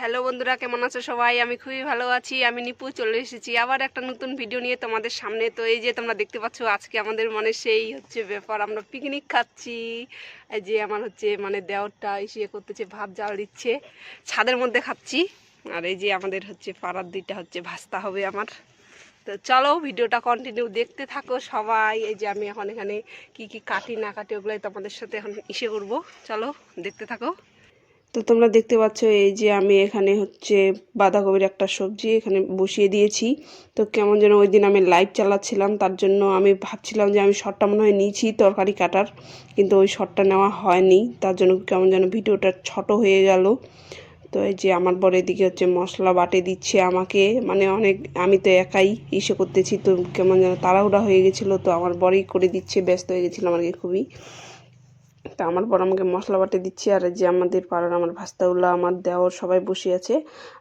Hello বন্ধুরা, কেমন আছো সবাই? আমি খুবই ভালো আছি। আমি নিপু, চলে এসেছি আবার একটা নতুন ভিডিও নিয়ে তোমাদের সামনে। তো এই যে তোমরা দেখতে পাচ্ছ, আজকে আমাদের মানে সেই হচ্ছে ব্যাপার, আমরা পিকনিক খাচ্ছি। এই যে আমার হচ্ছে মানে দেওরটা ইসে করতেছে, ভাত জাল দিচ্ছে, ছাদের মধ্যে খাচ্ছি। আর এই যে আমাদের হচ্ছে পাড়ার দুইটা হচ্ছে ভাস্তা হবে আমার। তো চলো ভিডিওটা কন্টিনিউ দেখতে থাকো সবাই। এই যে আমি এখন এখানে কি কি কাটি না কাটি ওগুলোই তোমাদের সাথে এখন ইসে করব। চলো দেখতে থাকো। তো তোমরা দেখতে পাচ্ছ এই যে আমি এখানে হচ্ছে বাঁধাকপির একটা সবজি এখানে বসিয়ে দিয়েছি। তো কেমন যেন ওই দিন আমি লাইভ চালাচ্ছিলাম, তার জন্য আমি ভাবছিলাম যে আমি শর্টটা মনে হয় নিয়েছি তরকারি কাটার, কিন্তু ওই শর্টটা নেওয়া হয়নি। তার জন্য কেমন যেন ভিডিওটা ছোট হয়ে গেল। তো এই যে আমার বর এদিকে হচ্ছে মশলা বাটে দিচ্ছে আমাকে মানে অনেক, আমি তো একাই ইসে করতেছি, তো কেমন যেন তাড়াহুড়া হয়ে গেছিল, তো আমার বরই করে দিচ্ছে, ব্যস্ত হয়ে গেছিলাম আর কি খুবই। তা আমার বর আমাকে মশলা বাটে দিচ্ছে আর যে আমাদের পাড়ার আমার ভাস্তাউল্লাহ, আমার দেওয়ার সবাই বসে আছে।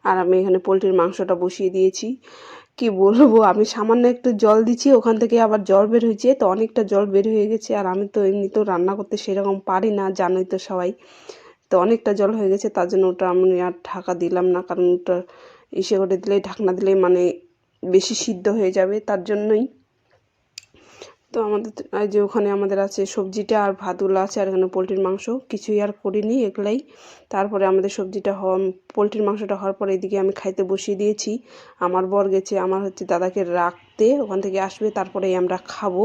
আর আমি এখানে পোলট্রির মাংসটা বসিয়ে দিয়েছি। কি বলব, আমি সামান্য একটু জল দিচ্ছি, ওখান থেকে আবার জল বের হয়েছে। তো অনেকটা জল বের হয়ে গেছে আর আমি তো এমনিতেও রান্না করতে সেরকম পারি না, জানোই তো সবাই। তো অনেকটা জল হয়ে গেছে, তার জন্য ওটা আমি আর ঢাকা দিলাম না, কারণ ওটা ইসে করে দিলেই, ঢাকনা দিলেই মানে বেশি সিদ্ধ হয়ে যাবে, তার জন্যই। তো আমাদের যে ওখানে আমাদের আছে সবজিটা আর ভাতগুলো আছে আর এখানে পোলট্রির মাংস। কিছুই আর করিনি এগুলাই তারপরে আমাদের সবজিটা হওয়া, পোলট্রির মাংসটা হওয়ার পরে এদিকে আমি খাইতে বসিয়ে দিয়েছি। আমার বর গেছে, আমার হচ্ছে দাদাকে রাখতে, ওখান থেকে আসবে, তারপরেই আমরা খাব।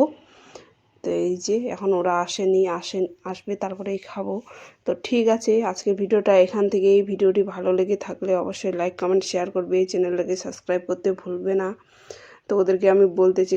তো এই যে এখন ওরা আসেনি, আসেন, আসবে, তারপরেই খাব। তো ঠিক আছে আজকে ভিডিওটা এখান থেকে এই ভিডিওটি ভালো লেগে থাকলে অবশ্যই লাইক কমেন্ট শেয়ার করবে। চ্যানেলটাকে সাবস্ক্রাইব করতে ভুলবে না। তো ওদেরকে আমি বলতেছি